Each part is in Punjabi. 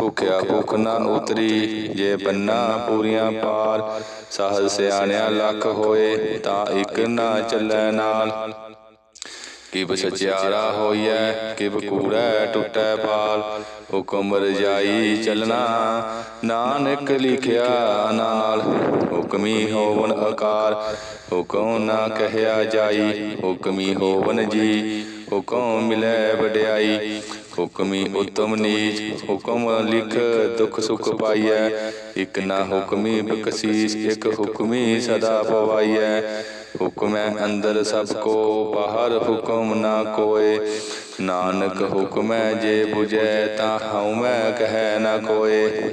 ਭੁਖਿਆ ਭੁਖ ਨਾ ਉਤਰੀ ਜੇ ਬੰਨਾ ਪੂਰੀਆਂ ਪਾਰ ਸਹਜ ਸਿਆਣਿਆ ਲੱਖ ਹੋਏ ਤਾਂ ਇੱਕ ਨਾ ਚੱਲੈ ਨਾਲ। ਕਿਬ ਸਚਿਆਰਾ ਹੋਈਐ ਕਿਬ ਕੂੜੈ ਟੁੱਟੈ ਪਾਲ ਹੁਕਮ ਰਜਾਈ ਚੱਲਣਾ ਨਾਨਕ ਲਿਖਿਆ ਨਾਲ। ਹੁਕਮੀ ਹੋਵਨ ਆਕਾਰ ਹੁਕਮ ਨਾ ਕਹਿਆ ਜਾਈ ਹੁਕਮੀ ਹੋਵਨ ਜੀ ਹੁਕਮ ਮਿਲੈ ਵਡਿਆਈ। ਹੁਕਮੀ ਉਤਮ ਨੀਚ, ਹੁਕਮ ਲਿਖ, ਦੁਖ ਸੁਖ ਪਾਈਐ। ਇਕ ਨਾ ਹੁਕਮੀ ਬਕਸੀਸ ਇਕ ਹੁਕਮੀ ਸਦਾ ਪਵਾਈਐ। ਹੁਕਮੈ ਅੰਦਰ ਸਭ ਕੋ, ਬਾਹਰ ਹੁਕਮ ਨਾ ਕੋਏ। ਨਾਨਕ ਹੁਕਮੈ ਜੇ 부ਜੈ ਤਾਂ ਹਉਮੈ ਕਹੈ ਨਾ ਕੋਏ।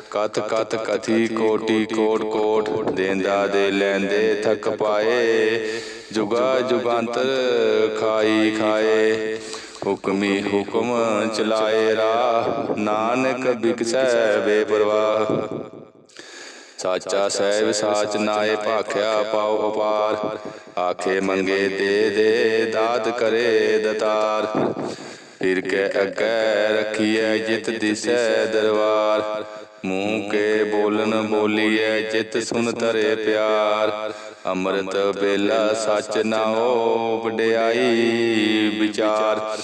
ਕਥ ਕਥ ਕਥੀ ਕੋਟੀ ਕੋਟ ਕੋਟ ਦੇਂਦਾ ਦੇ ਲੈਂਦੇ ਥਕ ਪਾਏ। ਜੁਗਾ ਜੁਗਾਂਤਰ ਖਾਈ ਖਾਏ। ਹੁਕਮੀ ਹੁਕਮ ਚਲਾਏ ਰਾਹ ਨਾਨਕ ਬਿਕਸੈ ਬੇਪਰਵਾਹ। ਸਾਚਾ ਸਹਿਬ ਸਾਚ ਨਾਏ ਭਾਖਿਆ ਪਾਉ ਅਪਾਰ ਆਖੇ ਮੰਗੇ ਦੇ ਦੇ ਦਾਤ ਕਰੇ ਦਤਾਰ। ਫਿਰ ਕੇ ਅੱਗੇ ਰੱਖੀਐ ਜਿਤ ਦਿਸੈ ਦਰਬਾਰ। ਮੂੰਹ ਕੇ ਬੋਲਨ ਬੋਲੀਐ, ਚਿਤ ਸੁਨ ਤਰੇ ਪਿਆਰ। ਅੰਮ੍ਰਿਤ ਬੇਲਾ ਸੱਚ ਨਾਓ ਵਡਿਆਈ ਵਿਚਾਰ।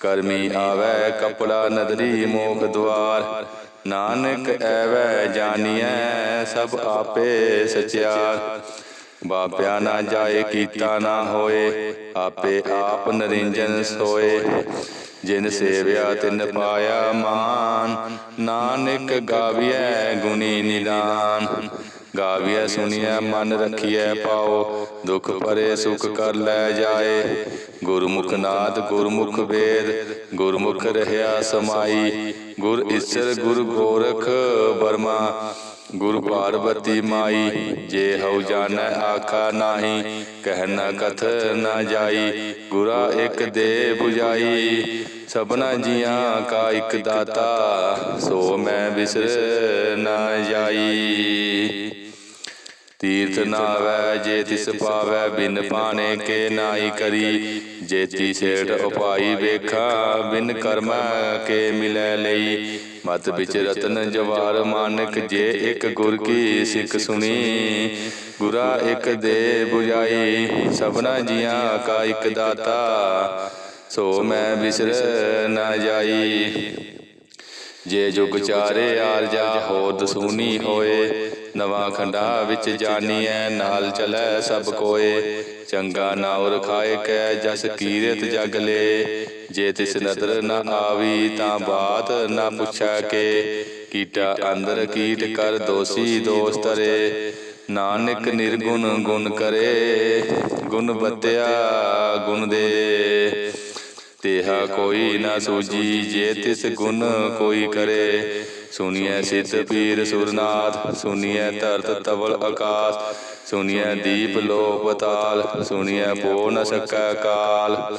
ਕਰਮੀ ਆਵੈ, ਕਪੜਾ ਨਦਰੀ ਮੋਖ ਦਵਾਰ। ਨਾਨਕ ਐਵੈ ਜਾਣੀਐ ਸਭ ਆਪੇ ਸਚਿਆਰ। ਬਾਪਿਆ ਨਾ ਜਾਏ, ਕੀਤਾ ਨਾ ਹੋਏ, ਆਪੇ ਆਪ ਨਰਿੰਜਨ ਸੋਏ। ਜਿਨ ਸੇਵਿਆ ਤਿਨ ਪਾਇਆ ਮਾਨ, ਨਾਨਕ ਗਾਵੀਐ ਗੁਣੀ ਨਿਦਾਨ। ਗਾਵੀਐ ਸੁਣੀਐ, ਮਨ ਰਖੀਐ ਪਾਓ, ਦੁਖ ਪਰੇ ਸੁਖ ਕਰ ਲੈ ਜਾਏ। ਗੁਰਮੁਖ ਨਾਦ, ਗੁਰਮੁਖ ਵੇਦ, ਗੁਰਮੁਖ ਰਹਿਆ ਸਮਾਈ। ਗੁਰ ਈਸਰ, ਗੁਰ ਗੋਰਖ ਬਰਮਾ ਗੁਰ ਪਾਰਵਤੀ ਮਾਈ, ਜੇ ਹਉ ਜਾਣੈ ਆਖਾ ਨਾਹੀ, ਕਹਿ ਨ ਕਥ ਨ ਜਾਈ, ਗੁਰਾ ਇਕ ਦੇ 부ਜਾਈ ਸਭਨਾ ਜੀਆਂ ਕਾ ਇਕ ਦਾਤਾ, ਸੋ ਮੈਂ ਬਿਸਰ ਨਾ ਜਾਈ। ਤੀਰਥ ਨਾਵੈ, ਜੇ ਤਿਸ ਪਾਵੈ, ਬਿਨ ਪਾਣੇ ਕੇ ਨਾਈ ਕਰੀ ਜੇਤੀ ਸੇਠ ਉਪਾਈ ਵੇਖਾ, ਬਿਨ ਕਰਮ ਕੇ ਮਿਲੈ ਲਈ ਮਤ ਵਿੱਚ ਰਤਨ ਜਵਾਰ ਮਾਨਕ ਜੇ ਇੱਕ ਗੁਰ ਕੀ ਸਿੱਖ ਸੁਣੀ, ਗੁਰਾ ਇੱਕ ਦੇ 부ਜਾਈ ਸਭਨਾ ਜੀਆਂ ਕਾ ਇੱਕ ਦਾਤਾ, ਸੋ ਮੈਂ ਬਿਸਰ ਨਾ ਜਾਈ। ਜੇ ਜੁਗ ਚਾਰੇ ਆਰਜਾ ਹੋ ਦਸੂਨੀ ਹੋਏ, ਨਵਾਂ ਖੰਡਾ ਵਿੱਚ ਜਾਣੀਐ ਨਾਲ ਚਲੈ ਸਭ ਕੋਏ, ਚੰਗਾ ਨਾਉ ਰਖਾਏ ਕੈ ਜਸ ਕੀਰਤ ਜਗ ਲੇ। ਜੇ ਤਿਸ ਨਦਰ ਨ ਆਵੀ ਤਾਂ ਬਾਤ ਨ ਪੁੱਛੈ ਕੇ ਕੀਟਾ ਅੰਦਰ ਕੀਟ ਕਰ ਦੋਸੀ ਦੋਸ ਤਰੇ। ਨਾਨਕ ਨਿਰਗੁਣ ਗੁਣ ਕਰੇ ਗੁਣ ਬਤਿਆ ਗੁਣ ਦੇ। ਤੇਹਾ ਕੋਈ ਨਾ ਸੂਜੀ ਜੇ ਤਿਸ ਗੁਣ ਕੋਈ ਕਰੇ। ਸੁਨੀਐ ਸਿੱਧ ਪੀਰ ਸੁਰਨਾਥ ਸੁਨੀਐ ਧਰਤ ਤਵਲ ਆਕਾਸ ਸੁਨੀਐ ਦੀਪ ਲੋ ਪਤਾਲ ਸੁਨੀਐ ਪੋ ਨ ਸਕੈ ਕਾਲ।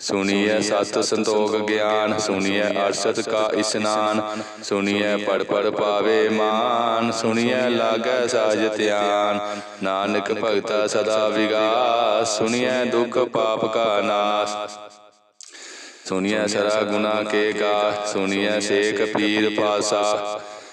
ਸੁਨੀਐ ਸਤ ਸੰਤੋਖ ਗਿਆਨ ਸੁਨੀਐ ਅਰਸ਼ਤ ਕਾ ਇਸਨਾਨ ਸੁਨੀਐ ਪੜ ਪੜ ਪਾਵੇ ਮਾਨ ਸੁਨੀਐ ਲਾਗੈ ਸਾਜ ਧਿਆਨ। ਨਾਨਕ ਭਗਤਾ ਸਦਾ ਵਿਗਾਸ ਸੁਨੀਐ ਦੁਖ ਪਾਪ ਕਾ ਨਾਸ। ਸੁਣੀਐ ਸਰਾ ਗੁਨਾ ਕੇ ਗਾ ਸੁਣੀਐ ਸੇਖ ਪੀਰ ਪਾਸਾ।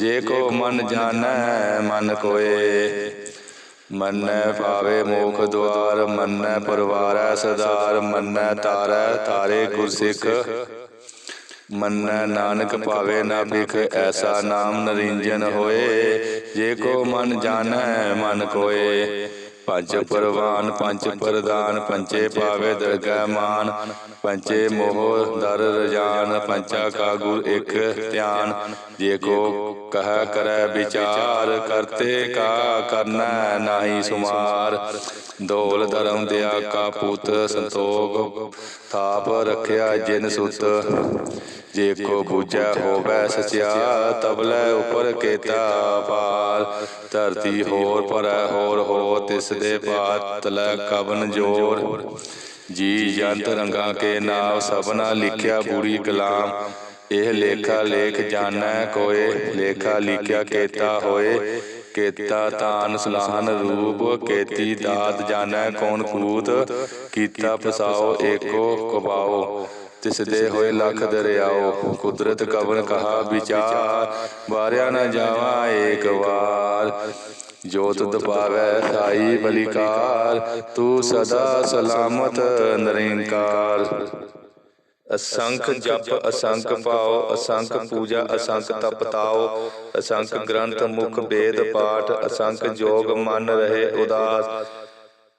ਜੇ ਕੋ ਮਨ ਜਾਣੈ, ਮਨ ਕੋਏ। ਮੰਨੈ ਭਾਵੇ ਮੋਖ ਦੁਆਰ, ਮੰਨੈ ਪਰਵਾਰੈ ਸਦਾਰ ਮੰਨੈ ਤਾਰੈ ਤਾਰੇ ਗੁਰਸਿੱਖ। ਮੰਨੈ ਨਾਨਕ ਭਾਵੇ ਨਾ ਬਿਖ ਐਸਾ ਨਾਮ ਨਰਿੰਜਨ ਹੋਏ। ਜੇ ਕੋ ਮਨ ਜਾਣੈ, ਮਨ ਕੋਏ। ਪੰਜ ਪਰਵਾਨ, ਪੰਜ ਪ੍ਰਦਾਨ ਪੰਚੇ ਪਾਵੇ ਦਰਗਹਿ ਮਾਨ ਪੰਚੇ ਮੋਹ ਦਰ ਰਜਾਨ ਪੰਚਾ ਕਾ ਗੁਰ ਇਕ ਧਿਆਨ। ਜੇ ਕੋ ਕਹ ਕਰੈ ਵਿਚਾਰ, ਕਰਤੇ ਕਾ ਕਰਨਾ ਨਾਹੀ ਸੁਮਾਰ। ਦੋਲ ਧਰਮ ਦਿਆ ਕਾ ਪੁੱਤ ਸੰਤੋਖ, ਥਾਪ ਰੱਖਿਆ ਜਿਨ ਸੁਤ। ਜੇ ਕੋ ਬੂਝੈ ਹੋਵੈ ਸਚਿਆ ਤਬਲੇ ਉਪਰ ਕੇਤਾ ਪਾਰ ਧਰਤੀ ਹੋਰ ਪਰੈ ਹੋਰ ਹੋ ਤਿਸ ਦੇ ਪਾਤ ਲੈ ਕਵਨ ਜੋਰ। ਜੀ ਜੰਤ ਰੰਗਾ ਕੇ ਨਾਮ ਸਭਨਾ ਲਿਖਿਆ ਬੁਰੀ ਕਲਾਮ। ਇਹ ਲੇਖਾ ਲੇਖ ਜਾਣੈ ਕੋਏ ਲੇਖਾ ਲਿਖਿਆ ਕੇਤਾ ਹੋਏ। ਕੇਤਾ ਤਾਨ ਸਲਾਹਨ ਰੂਪ ਕੇਤੀ ਦਾਤ ਜਾਣੈ ਕੌਣ ਕੂਤ ਕੀਤਾ ਪਸਾਓ ਏਕੋ ਕਬਾਓ ਤਿਸ ਦੇ ਹੋਏ ਲੱਖ ਦਰਿਆਓ, ਕੁਦਰਤ ਕਵਨ ਕਹਾ ਵਿਚਾਰ, ਵਾਰਿਆ ਨਾ ਜਾਵਾ ਏਕ ਵਾਰ। ਜੋ ਤੁਧ ਸਾਈ ਬਲਿਕਾਰ, ਤੂੰ ਸਦਾ ਸਲਾਮਤ ਨਿਰੰਕਾਰ। ਅਸੰਖ ਜਪ, ਅਸੰਖ ਭਾਉ ਅਸੰਖ ਪੂਜਾ, ਅਸੰਖ ਤਪ ਤਾਉ ਅਸੰਖ ਗ੍ਰੰਥ ਮੁਖ ਵੇਦ ਪਾਠ, ਅਸੰਖ ਜੋਗ ਮਨ ਰਹੇ ਉਦਾਸ।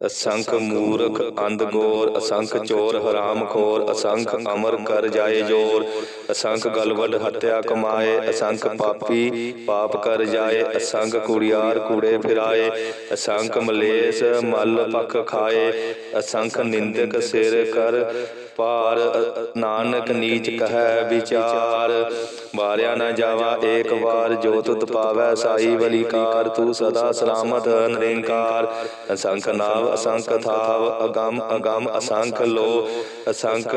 ਅਸੰਖ ਮੂਰਖ ਅੰਧ ਗੋਰ ਅਸੰਖ ਚੋਰ ਹਰਾਮ ਖੋਰ ਅਸੰਖ ਅਮਰ ਕਰ ਜਾਏ ਜੋਰ ਅਸੰਖ ਗਲਵਡ ਹੱਤਿਆ ਕਮਾਏ ਅਸੰਖ ਪਾਪੀ ਪਾਪ ਕਰ ਜਾਏ ਅਸੰਖ ਕੁੜਿਆਰ ਕੂੜੇ ਫਿਰਾਏ ਅਸੰਖ ਮਲੇਸ ਮਲ ਪਖ ਖਾਏ ਅਸੰਖ ਨਿੰਦਕ ਸਿਰ ਕਰ ਪਾਰ ਨਾਨਕ ਨੀਚ ਕਹੈ ਵਿਚਾਰ। ਵਾਰਿਆ ਨਾ ਜਾਵਾ ਏਕ ਵਾਰ ਜੋ ਤੁਧ ਪਾਵੈ ਸਾਈ ਬਲਿਕਾਰ ਤੂੰ ਸਦਾ ਸਲਾਮਤ ਨਿਰੰਕਾਰ। ਅਸੰਖ ਨਾਮ ਅਸੰਖ ਥਾਵ ਅਗੰਮ ਅਗੰਮ ਅਸੰਖ ਲੋ। ਅਸੰਖ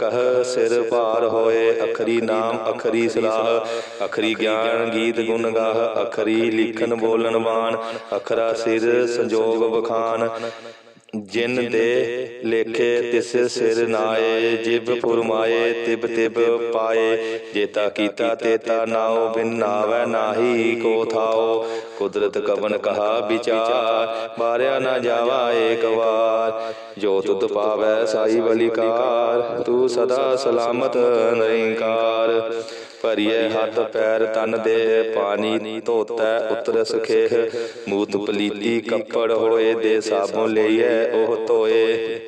ਕਹ ਸਿਰ ਭਾਰ ਹੋਏ ਅਖਰੀ ਨਾਮ ਅਖਰੀ ਸਲਾਹ। ਅਖਰੀ ਗਿਆਨ ਗੀਤ ਗੁਣ ਗਾਹ ਅਖਰੀ ਲਿਖਨ ਬੋਲਨ ਬਾਣ ਅਖਰਾ ਸਿਰ ਸੰਜੋਗ ਬਖਾਨ। ਜਿਨ ਦੇ ਲੇਖੇ ਤਿਸ ਸਿਰ ਨਾਏ ਜਿਬ ਫੁਰਮਾਏ ਤਿਬ ਤਿਬ ਪਾਏ। ਜੇਤਾ ਕੀਤਾ ਤੇਤਾ ਨਾਉ ਬਿਨ ਨਾਵੈ ਨਾਹੀ ਕੋ ਥਾਓ ਕੁਦਰਤ ਕਵਨ ਕਹਾ ਵਿਚਾਰ ਬਾਰਿਆ ਨਾ ਜਾਵਾ ਏਕ ਵਾਰ। ਜੋ ਤੁਧ ਪਾਵੈ ਸਾਈ ਬਲਿਕਾਰ। ਤੂੰ ਸਦਾ ਸਲਾਮਤ ਨਿਰੰਕਾਰ। ਭਰੀਏ ਹੱਥ ਪੈਰ ਤਨ ਦੇ ਪਾਣੀ ਧੋਤੈ ਉਤਰ ਸਖੇਹ ਮੂਤ ਪਲੀਤੀ ਕੱਪੜ ਹੋਏ ਦੇ ਸਾਬੋਂ ਲਈਐ ਉਹ ਧੋਏ।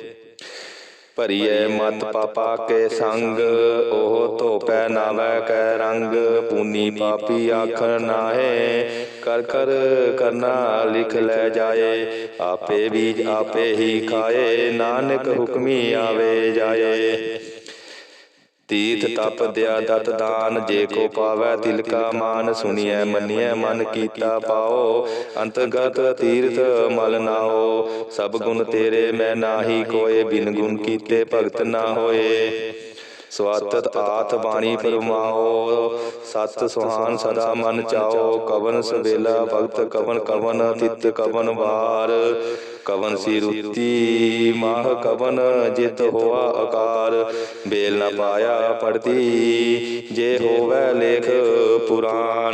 ਭਰੀਏ ਮਤ ਪਾਪਾ ਕੇ ਸੰਗ ਉਹ ਧੋਪੈ ਨਾਵੈ ਕੈ ਰੰਗ। ਪੂਨੀ ਪਾਪੀ ਆਖਰ ਨਾਹੇ। ਕਰ ਕਰ ਕਰਨਾ ਲਿਖ ਲੈ ਜਾਏ। ਆਪੇ ਬੀਜ ਆਪੇ ਹੀ ਖਾਏ। ਨਾਨਕ ਹੁਕਮੀ ਆਵੇ ਜਾਏ। ਤੀਰਥ ਤਪ ਦਿਆ ਦਤ ਦਾਨ ਜੇ ਕੋ ਪਾਵੈ ਤਿਲ ਕਾ ਮਾਨ ਸੁਣੀਐ ਮੰਨੀਐ ਮਨ ਕੀਤਾ ਪਾਓ। ਅੰਤਗਤ ਤੀਰਥ ਮਲ ਨਾਓ ਸਭ ਗੁਣ ਤੇਰੇ ਮੈਂ ਨਾਹੀ ਕੋਏ ਬਿਨ ਗੁਣ ਕੀਤੇ ਭਗਤ ਨਾ ਹੋਏ। ਸਵਾਤਤ ਆਥ ਬਾਣੀ ਫਰਮਾਓ। ਸਤ ਸੁਹਾਨ ਸਦਾ ਮਨ ਚਾਓ। ਕਵਨ ਸਵੇਲਾ ਭਗਤ ਕਵਨ ਕਵਨ ਤਿਤ ਕਵਨ ਵਾਰ। ਕਵਨ ਸੀ ਰੁੱਤੀ ਮਾਹ ਕਵਨ ਜਿਤ ਹੋਆ ਆਕਾਰ। ਬੇਲ ਨ ਪਾਇਆ ਪੜਤੀ ਜੇ ਹੋਵੇ ਲੇਖ ਪੁਰਾਣ।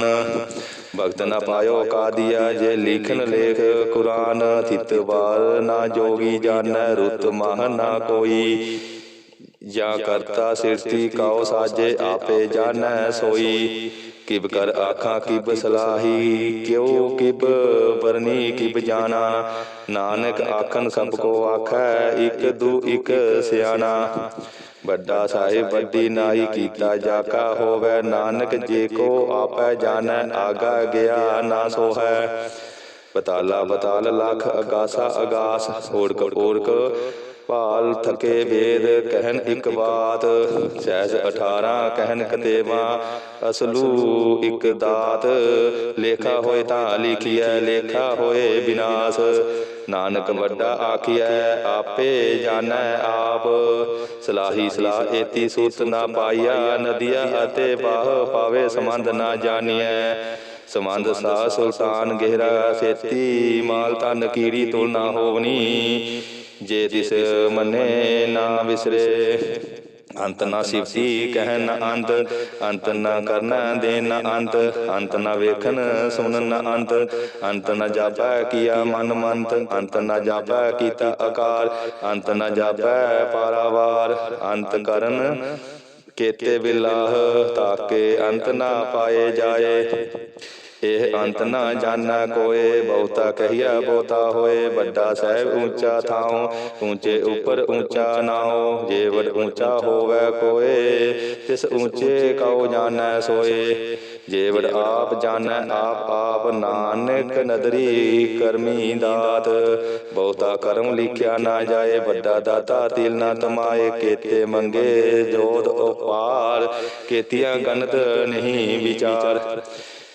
ਭਗਤ ਨ ਪਾਇਓ ਕਾਦੀਆ ਜੇ ਲਿਖਨ ਲੇਖ ਕੁਰਾਨ ਥਿਤ ਵਾਰ ਨਾ ਜੋਗੀ ਜਾਣੈ ਰੁੱਤ ਮਹ ਨਾ ਕੋਈ। ਜਾਂ ਕਰਤਾ ਸਿਰਤੀ ਕਾਉ ਸਾਜੇ ਆਪੇ ਜਾਣੈ ਸੋਈ। ਕਿਬ ਕਰ ਆਖਾਂ ਕਿਬ ਸਲਾਹੀ ਕਿਉ ਕਿਬ ਬਰਨੀ ਕਿਬ ਜਾਣਾ। ਨਾਨਕ ਆਖਨ ਸਭ ਕੋ ਆਖੈ ਇਕ ਦੂ ਇਕ ਸਿਆਣਾ। ਵੱਡਾ ਸਾਹਿਬ ਵੱਡੀ ਨਾਈ ਕੀਤਾ ਜਾਕਾ ਹੋਵੇ। ਨਾਨਕ ਜੇ ਕੋ ਆਪੈ ਜਾਣੈ ਆਗਾ ਗਿਆ ਨਾ ਸੋ ਹੈ ਪਤਾਲਾ ਪਤਾਲ ਲਖ ਅਗਾਸਾ ਅਗਾਸ ਓੜਕ ਓੜਕ ਭਾਲ ਥਕੇ ਵੇਦ ਕਹਿਨ ਇੱਕ ਬਾਤ। ਸਹਿਜ 18 ਕਹਿਨ ਕਤੇਵਾ। ਅਸਲੂ ਇੱਕ ਦਾਤ। ਲੇਖਾ ਹੋਏ ਤਾਂ ਲਿਖੀਐ ਲੇਖਾ ਹੋਏ ਵਿਨਾਸ਼ ਨਾਨਕ ਵੱਡਾ ਆਖੀਐ ਆਪੇ ਜਾਣੈ ਆਪ। ਸਲਾਹੀ ਸਲਾਹ ਏਤੀ ਸੁਤ ਨਾ ਪਾਈਆ ਨਦੀਆ ਅਤੇ ਬਾਹ ਪਾਵੇ ਸੰਬੰਧ ਨਾ ਜਾਣੀਐ। ਸਮੰਦ ਸਾ ਸੁਲਤਾਨ ਗਹਿਰਾ ਸੇਤੀ ਮਾਲ ਤਨ ਕੀੜੀ ਤੁਲ ਨਾ ਹੋਵਨੀ। ਜੇ ਤਿਸ ਮੰਨੇ ਨਾ ਵਿਸਰੇ, ਅੰਤ ਨਾ ਸਿਫਤੀ ਕਹਿ ਨ ਅੰਤ ਅੰਤ ਨਾ ਕਰਨਾ ਦੇ ਨ ਅੰਤ ਅੰਤ ਨਾ ਵੇਖਣ ਸੁਣਨ ਨ ਅੰਤ ਅੰਤ ਨਾ ਜਾਪੈ ਕੀਆ ਮਨ ਮੰਤ, ਅੰਤ ਨਾ ਜਾਪੈ ਕੀਤਾ ਆਕਾਰ, ਅੰਤ ਨਾ ਜਾਪੈ ਪਾਰਾਵਾਰ, ਅੰਤ ਕਰਨ ਕੇਤੇ ਬਿਲਾਹ ਤਾਕੇ ਅੰਤ ਨਾ ਪਾਏ ਜਾਏ। ਇਹ ਅੰਤ ਨਾ ਜਾਣਾ, ਕੋਏ ਬਹੁਤਾ ਕਹੀਆ, ਬਹੁਤਾ ਹੋਏ, ਵੱਡਾ ਸਾਹਿਬ ਉੱਚਾ ਥਾਉ, ਉੱਚੇ ਉੱਪਰ ਉੱਚਾ ਨਾਉ, ਜੇ ਵਡ ਉੱਚਾ ਹੋਵੇ ਕੋਏ, ਤਿਸ ਉੱਚੇ ਕਉ ਜਾਣੈ ਸੋਏ, ਜੇ ਵਡ ਆਪ ਜਾਣੈ, ਆਪ ਆਪ ਨਾਨਕ ਨਦਰੀ ਕਰਮੀ ਦਾਤ, ਬਹੁਤਾ ਕਰਮ ਲਿਖਿਆ ਨਾ ਜਾਏ, ਵੱਡਾ ਦਾਤਾ ਤਿਲ ਨਾ ਤਮਾਏ, ਕੇਤੇ ਮੰਗੇ ਜੋਤ ਉਪਾਰ, ਕੇਤੀਆਂ ਗਨਤ ਨਹੀਂ ਵਿਚਾਰ।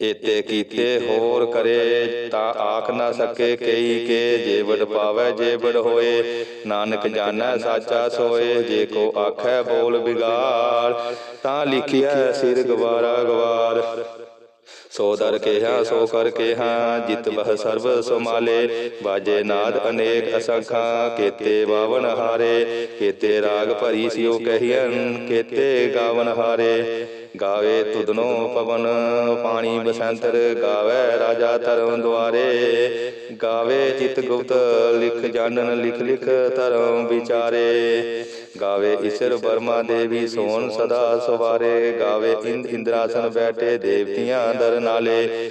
ਏਤੇ ਕੀਤੇ ਹੋਰ ਕਰੇ ਤਾਂ ਆਖ ਨਾ ਸਕੇ ਕਈ ਕੇ ਜੇਵੜ ਪਾਵੈ ਜੇਵੜ ਹੋਏ। ਨਾਨਕ ਜਾਣੈ ਸਾਚਾ ਸੋਏ ਜੇ ਕੋ ਆਖੈ ਬੋਲ ਬਿਗਾੜ ਤਾਂ ਲਿਖਿਆ ਸਿਰ ਗਵਾਰਾ ਗਵਾਰ। ਸੋ ਦਰ ਕੇਹਾ ਸੋ ਕਰ ਕੇਹਾ ਜਿਤ ਬਹ ਸਰਬ ਸਮਾਲੇ ਬਾਜੇ ਨਾਦ ਅਨੇਕ ਅਸੰਖਾ ਕੇਤੇ ਬਾਵਨ ਹਾਰੇ। ਕੇਤੇ ਰਾਗ ਭਰੀ ਸਿਓ ਕਹੀਨ ਕੇਤੇ ਗਾਵਨ ਹਾਰੇ। ਗਾਵੇ ਤੁਧਨੋ ਪਵਨ, ਪਾਣੀ ਬਸੰਤਰ ਗਾਵੇ ਰਾਜਾ ਧਰਮ ਦੁਆਰੇ। ਗਾਵੇ ਚਿਤ ਗੁਪਤ, ਲਿਖ ਜਾਣਨ, ਲਿਖ ਲਿਖ ਧਰਮ ਵਿਚਾਰੇ। ਗਾਵੇ ਈਸ਼ਰ ਬਰਮਾ ਦੇਵੀ ਸੋਨ ਸਦਾ ਸਵਾਰੇ। ਗਾਵੇ ਇੰਦ ਇੰਦਰਾਸਨ ਬੈਠੇ ਦੇਵਤੀਆਂ ਦਰ ਨਾਲੇ।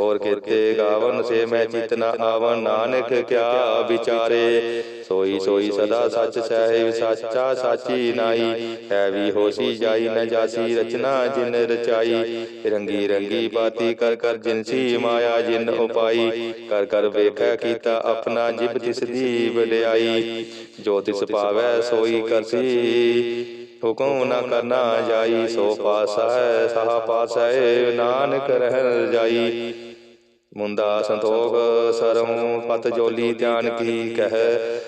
ਹੋਰ ਕੀਤੇ ਗਾਵਨ ਸੇ ਮੈਂ ਚਿਤ ਨ ਆਵਨ ਨਾਨਕ ਕਿਆ ਵਿਚਾਰੇ। ਸੋਈ ਸੋਈ ਸਦਾ ਸੱਚ ਸਹਿਬ ਸਾਚਾ ਸਾਚੀ ਨਾਈ। ਹੈ ਵੀ ਹੋਸੀ ਜਾਈ ਨ ਜਾਸੀ ਰਚਨਾ ਜਿਨ ਰਚਾਈ। ਰੰਗੀ ਰੰਗੀ ਬਾਤੀ ਕਰ ਕਰ ਜਿਨਸੀ ਮਾਇਆ ਜਿਨ ਉਪਾਈ। ਕਰ ਕਰ ਵੇਖੈ ਕੀਤਾ ਆਪਣਾ ਜਿਬ ਤਿਸ ਦੀ ਵਡਿਆਈ। ਜੋ ਤਿਸ ਪਾਵੈ ਸੋਈ ਕਰਸੀ। ਹੁਕਮ ਨਾ ਕਰਨਾ ਜਾਈ ਸੋ ਪਾਸਾ ਸਹਾ ਪਾਸਾ ਨਾਨਕ ਰਹਿ ਜਾਈ। ਮੁੰਦਾ ਸੰਤੋਖ ਸਰਮ ਪਤ ਜੋਲੀ ਧਿਆਨ ਕੀ ਕਹਿ।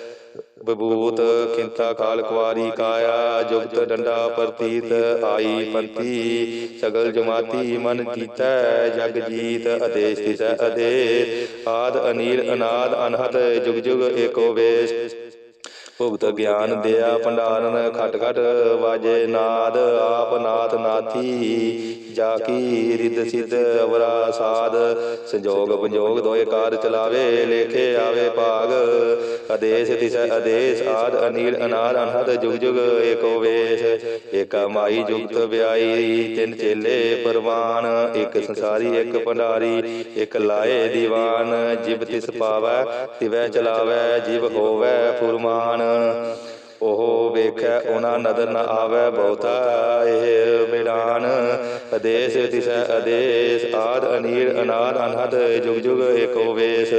ਬਬੂਤ ਕਿੰਤਾ ਕਾਲ ਕੁਵਾਰੀ ਕਾਇਆ ਜੁਗਤ ਡੰਡਾ ਪ੍ਰਤੀਤ ਆਈ ਪੰਤੀ ਸਗਲ ਜਮਾਤੀ ਮਨ ਜੀਤੈ ਜਗ ਜੀਤ ਆਦੇਸ਼ ਤਿਸੈ ਅਦੇ। ਆਦ ਅਨੀਲ ਅਨਾਦ ਅਨਹਤ ਜੁਗ ਜੁਗ ਏਕੋ ਵੇਸ਼। ਭੁਗਤ ਗਿਆਨ ਦਿਆ ਭੰਡਾਰਨ ਖਟ ਖਟ ਵਾਜੇ ਨਾਦ, ਆਪ ਨਾਥ ਨਾਥੀ, ਜਾ ਕੀ ਰਿਦ ਸਿਧ ਅਵਰਾ ਸਾਧ, ਸੰਜੋਗ ਪੰਜੋਗ ਦੋਏ ਕਾਰ ਚਲਾਵੇ, ਲੇਖੇ ਆਵੇ ਭਾਗ, ਆਦੇਸ਼ ਤਿਸ ਆਦੇਸ਼ ਆਦ, ਅਨੀਲ ਅਨਾਦ ਅਨਹਦ ਜੁਗ ਜੁਗ ਏਕੋ ਵੇਸ਼, ਏਕਾ ਮਾਈ ਜੁਗਤ ਵਿਆਈ ਤਿੰਨ ਚੇਲੇ ਪਰਵਾਨ, ਇੱਕ ਸੰਸਾਰੀ, ਇੱਕ ਭੰਡਾਰੀ, ਇੱਕ ਲਾਏ ਦੀਵਾਨ ਜਿਬ ਤਿਸ ਪਾਵੈ, ਤਿਵੈ ਚਲਾਵੈ ਜਿਬ ਹੋਵੈ ਫੁਰਮਾਨ। ਉਹ ਵੇਖੈ, ਉਹਨਾਂ ਨਦਰ ਨ ਆਵੈ, ਬਹੁਤਾ ਇਹ ਬਿਡਾਨ ਆਦੇਸ਼ ਤਿਸੈ ਆਦੇਸ਼ ਆਦ, ਅਨੀਰ ਅਨਾਦ ਅਨਹਦ, ਜੁਗ ਜੁਗ ਏਕੋ ਵੇਸ਼।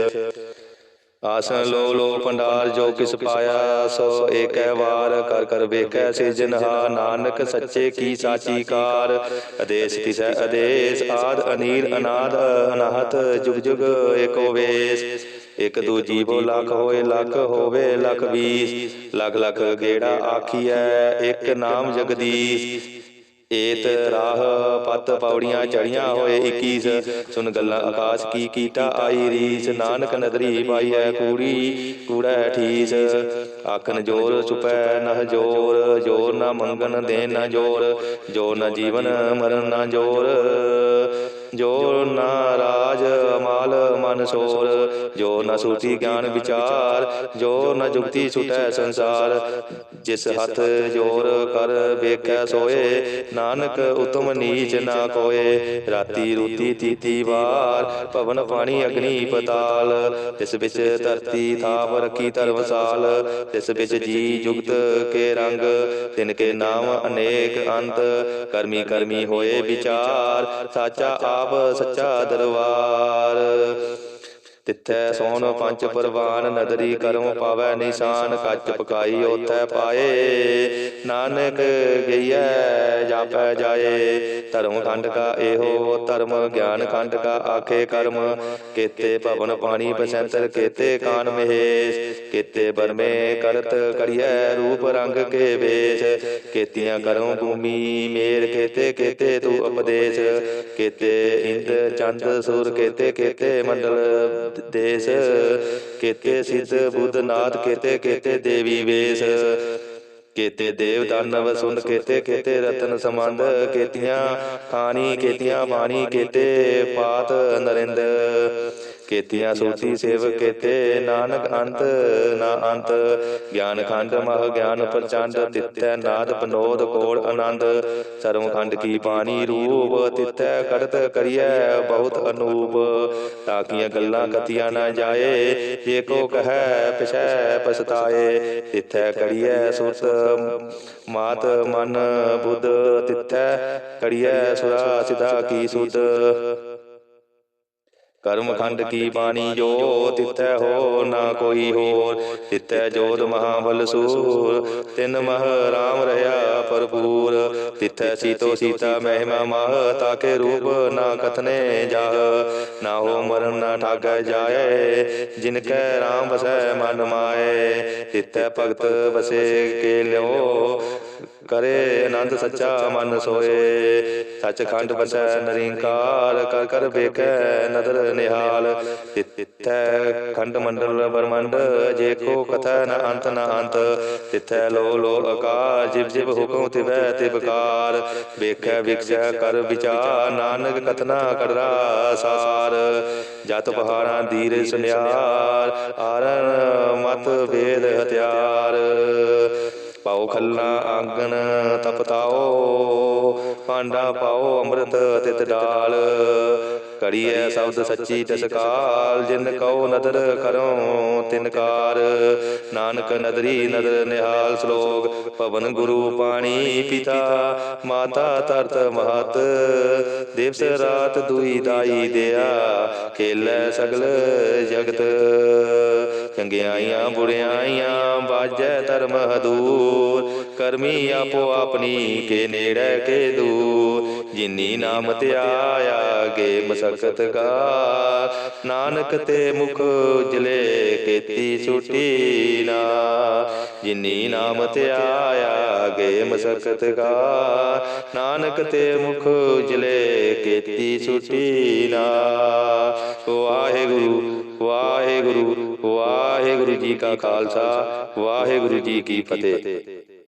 ਆਸਨ ਲੋ ਲੋ ਪੰਡਾਰ, ਜੋ ਕਿਸ ਪਾਇਆ, ਸੋ ਏਕੈ ਵਾਰ, ਕਰ ਕਰ ਵੇਖੈ ਸਿਰਜਨਹਾ ਨਾਨਕ, ਸੱਚੇ ਕੀ ਸਾਚੀ ਕਾਰ। ਆਦੇਸ਼ ਤਿਸੈ ਆਦੇਸ਼ ਆਦ ਅਨੀਲ ਅਨਾਦ ਅਨਾਹਤ ਜੁਗ ਜੁਗ ਏਕੋ ਵੇਸ਼। ਇਕ ਦੂ ਜੀਵੋ ਲੱਖ ਹੋਏ ਲੱਖ ਹੋਵੇ ਲੱਖ ਵੀਸ ਲੱਖ ਲੱਖ ਗੇੜਾ ਆਖੀਐ ਇੱਕ ਨਾਮ ਜਗਦੀਸ਼। ਏਤ ਰਾਹ ਪਤ ਪੌੜੀਆਂ ਚੜੀਆਂ ਹੋਏ 21 ਸੁਨ ਗੱਲਾਂ ਆਕਾਸ਼ ਕੀ ਕੀਟਾ ਆਈ ਰੀਸ। ਨਾਨਕ ਨਦਰੀ ਪਾਈਐ ਕੂੜੀ ਕੂੜਾ ਠੀਸ। ਆਖਨ ਜੋਰ ਚੁਪੈ ਨਹ ਜੋਰ ਜੋਰ ਨਾ ਮੰਗਨ ਦੇ ਨਾ ਜੋਰ। ਜੋ ਨਾ ਜੀਵਨ ਮਰਨ ਨਾ ਜੋਰ। ਜੋ ਨਾ ਰਾਜ ਮਾਲ ਮਨ ਸੋਰ ਜੋ ਨ ਸੂਤੀ ਗਿਆਨ ਵਿਚਾਰ, ਜੋ ਨ ਜੁਗਤੀ ਛੁਟੈ ਸੰਸਾਰ। ਜਿਸ ਹੱਥ ਜੋਰ ਕਰ ਵੇਖੈ ਸੋਏ, ਨਾਨਕ ਉਤਮ ਨੀਚ ਨਾ ਕੋਏ। ਰਾਤੀ ਰੂਤੀ ਤੀਤੀ ਵਾਰ ਪਵਨ ਪਾਣੀ ਅਗਨੀ ਪਤਾਲ। ਤਿਸ ਵਿੱਚ ਧਰਤੀ ਥਾਪ ਰਖੀ ਧਰਮਸਾਲ ਤਿਸ ਵਿੱਚ ਜੀ ਜੁਗਤ ਕੇ ਰੰਗ, ਤਿਨ ਕੇ ਨਾਮ ਅਨੇਕ ਅੰਤ। ਕਰਮੀ ਕਰਮੀ ਹੋਏ ਵਿਚਾਰ, ਸਾਚਾ ਆਪ ਸੱਚਾ ਦਰਬਾਰ। ਤਿੱਥੈ ਸੋਨ ਪੰਜ ਪਰਵਾਨ ਨਦਰੀ ਕਰਮ ਪਾਵੈ ਨਿਸ਼ਾਨ ਕੱਚ ਪਕਾਈ ਉਥੈ ਪਾਏ। ਨਾਨਕ ਗਈਐ ਜਾਪੈ ਜਾਏ। ਧਰਮ ਖੰਡ ਕਾ ਇਹੋ ਧਰਮ ਗਿਆਨ ਖੰਡ ਕਾ ਆਖੇ ਕਰਮ। ਕੀਤੇ ਭਵਨ ਪਾਣੀ ਬਸੰਤਰ ਕੀਤੇ ਕਾਨ ਮਹੇਸ਼। ਕੀਤੇ ਬਰਮੇ ਕਰਤ ਕਰੀਐ ਰੂਪ ਰੰਗ ਕੇ ਵੇਸ਼। ਕੀਤੀਆਂ ਕਰਮ ਭੂਮੀ ਮੇਰ ਕੀਤੇ ਕੀਤੇ ਤੂੰ ਉਪਦੇਸ਼। ਕੀਤੇ ਇੰਦ ਚੰਦ ਸੂਰ ਕੀਤੇ ਕੀਤੇ ਮੰਡਲ। ਦੇਸ, ਕੀਤੇ ਸਿੱਧ ਬੁੱਧ ਨਾਥ ਕੀਤੇ ਕੀਤੇ ਦੇਵੀ ਵੇਸ਼। ਕੀਤੇ ਦੇਵ ਦਾਨਵ ਸੁਨ, ਕੀਤੇ ਕੀਤੇ ਰਤਨ ਸਮੰਦ ਕੇਤੀਆਂ ਖਾਣੀ, ਕੇਤੀਆਂ ਬਾਣੀ, ਕੀਤੇ ਪਾਤ ਨਰਿੰਦ। ਕੀਤੀਆਂ ਸੂਤੀ ਸੇਵ ਕੀਤੇ ਨਾਨਕ ਅੰਤ ਨਾ ਅੰਤ ਗਿਆਨ ਖੰਡ ਮਹ ਗਿਆਨ ਪ੍ਰਚੰਡ ਤਿੱਤੈ ਨਾਦ ਪਨੋਦ ਕੋੜ ਆਨੰਦ ਸਰਮ ਖੰਡ ਕੀ ਬਾਣੀ ਰੂਪ ਤਿੱਤੈ ਕੜਤ ਕਰੀਐ ਬਹੁਤ ਅਨੂਪ ਤਾਕੀਆਂ ਗੱਲਾਂ ਕਤੀਆਂ ਨਾ ਜਾਏ ਜੇ ਕੋ ਕਹੈ ਪਿਛੈ ਪਛਤਾਏ ਤਿੱਥੈ ਕੜੀਐ ਸੁਰਤ ਮਾਤ ਮਨ ਬੁੱਧ ਤਿੱਥੈ ਕੜੀਐ ਸੁਰਾ ਸਿਧਾ ਕੀ ਸੁਧ ਕਰਮ ਖੰਡ ਕੀ ਬਾਣੀ ਜੋ ਤਿਤੈ ਹੋ, ਨਾ ਕੋਈ ਹੋਰ। ਤਿਤੈ ਜੋਤ ਮਹਾਬਲ ਸੂਰ, ਤਿਨ ਮਹ ਰਾਮ ਰਹਾ ਭਰਪੂਰ। ਤਿਤੈ ਸੀਤੋ ਸੀਤਾ ਮਹਿਮਾ ਮਹ, ਤਾਕੇ ਰੂਪ ਨਾ ਕਥਨੇ ਜਾ ਨਾ ਹੋ ਮਰਨ ਨਾ ਠਾਗੈ ਜਾਏ, ਜਿਨ ਕੈ ਰਾਮ ਵਸੈ ਮਨ ਮਾਏ। ਤਿਤੈ ਭਗਤ ਬਸੇ ਕੇ ਲਿਓ ਕਰੇ ਆਨੰਦ ਸੱਚਾ ਮਨ ਸੋਏ। ਸੱਚਖੰਡ ਬਸੈ ਨਰਿੰਕਾਰ, ਕਰ ਕਰ ਵੇਖੈ ਨਦਰ ਨਿਹਾਲ। ਤਿੱਥੈ ਖੰਡ ਮੰਡਲ ਬਰਮੰਡ ਜੇ ਕੋ ਕਥੈ ਨ ਅੰਤ ਨ ਅੰਤ। ਤਿੱਥੈ ਲੋ ਲੋ ਆਕਾਰ, ਜਿਵ ਜਿਵ ਹੁਕਮ ਤਿਵੈ ਤਿਵਕਾਰ ਵੇਖੈ ਵਿਖਸੈ ਕਰ ਵਿਚਾਰ, ਨਾਨਕ ਕਥਨਾ ਕਰਰਾ ਸਾਰ। ਜਤ ਬਹਾਰਾਂ ਦੀਰ ਸੁਨਿਆਰ, ਆਰਨ ਮਤ ਵੇਦ ਹਥਿਆਰ। ਪਾਓ ਖੱਲਾ ਆਂਗਣ ਤਪਤਾਓ ਪਾਂਡਾ ਪਾਓ ਅੰਮ੍ਰਿਤ ਤਿਤ ਡਾਲ ਘੜੀਐ ਸ਼ਬਦ ਸੱਚੀ ਤਿਸ ਕਾਲ ਜਿਨ ਕਉ ਨਦਰ ਕਰਉ ਤਿਨ ਕਾਰ। ਨਾਨਕ ਨਦਰੀ ਨਦਰ ਨਿਹਾਲ ਸ਼ਲੋਕ ਪਵਨ ਗੁਰੂ ਪਾਣੀ ਪਿਤਾ ਮਾਤਾ ਤਰਤ ਮਹਤ। ਦਿਵਸ ਰਾਤ ਦੁਈ ਦਾਈ ਦਿਆ ਖੇਲੇ ਸਗਲ ਜਗਤ। ਚੰਗਿਆਈਆਂ ਬੁੜਿਆਈਆਂ ਬਾਜੈ ਧਰਮ ਹਦੂਰ। ਕਰਮੀ ਆਪੋ ਆਪਣੀ ਕੇ ਨੇੜੇ ਕੇ ਦੂਰ। ਜਿਨੀ ਨਾਮ ਧਿਆਇਆ ਗੇ ਮਸਕਤ ਕਾ ਨਾਨਕ ਤੇ ਮੁਖ ਉਜਲੇ ਕੀਤੀ ਛੁਟੀ ਨਾ ਜਿਨੀ ਨਾਮ ਧਿਆਇਆ ਗੇ ਮਸਕਤ ਨਾਨਕ ਤੇ ਮੁਖ ਉਜਲੇ ਕੀਤੀ ਛੁਟੀ ਨਾ ਵਾਹਿਗੁਰੂ ਵਾਹਿਗੁਰੂ ਵਾਹਿਗੁਰੂ ਜੀ ਕਾ ਖਾਲਸਾ। ਵਾਹਿਗੁਰੂ ਜੀ ਕੀ ਫਤਿਹ।